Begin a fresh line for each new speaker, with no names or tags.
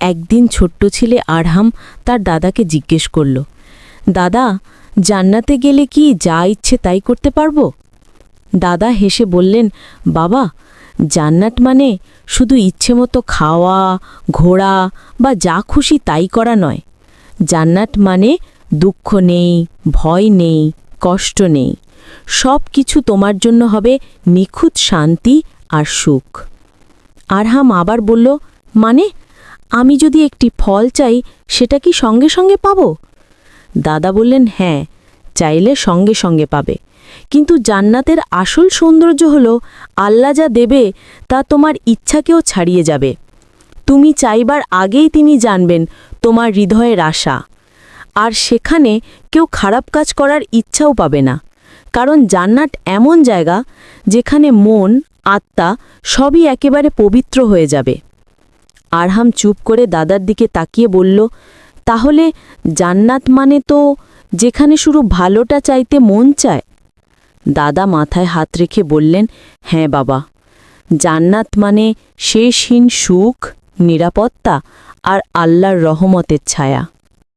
একদিন ছোট্ট ছেলে আরহাম তার দাদাকে জিজ্ঞেস করল, দাদা, জান্নাতে গেলে কি যা ইচ্ছে তাই করতে পারব? দাদা হেসে বললেন, বাবা, জান্নাত মানে শুধু ইচ্ছে মতো খাওয়া, ঘোরা বা যা খুশি তাই করা নয়। জান্নাত মানে দুঃখ নেই, ভয় নেই, কষ্ট নেই। সব কিছু তোমার জন্য হবে নিখুঁত শান্তি আর সুখ। আরহাম আবার বলল মানে আমি যদি একটি ফল চাই, সেটা কি সঙ্গে সঙ্গে পাবো? দাদা বললেন হ্যাঁ চাইলে সঙ্গে সঙ্গে পাবে। কিন্তু জান্নাতের আসল সৌন্দর্য হল, আল্লাহ যা দেবে, তা তোমার ইচ্ছাকেও ছাড়িয়ে যাবে। তুমি চাইবার আগেই তিনি জানবেন তোমার হৃদয়ের আশা। আর সেখানে কেউ খারাপ কাজ করার ইচ্ছাও পাবে না। কারণ জান্নাত এমন জায়গা, যেখানে মন, আত্মা সবই একেবারে পবিত্র হয়ে যাবে। আরহাম চুপ করে দাদার দিকে তাকিয়ে বলল, তাহলে জান্নাত মানে তো যেখানে শুরু ভালোটা চাইতে মন চায়? দাদা মাথায় হাত রেখে বললেন হ্যাঁ বাবা, জান্নাত মানে শেষহীন সুখ, নিরাপত্তা আর আল্লাহর রহমতের ছায়া।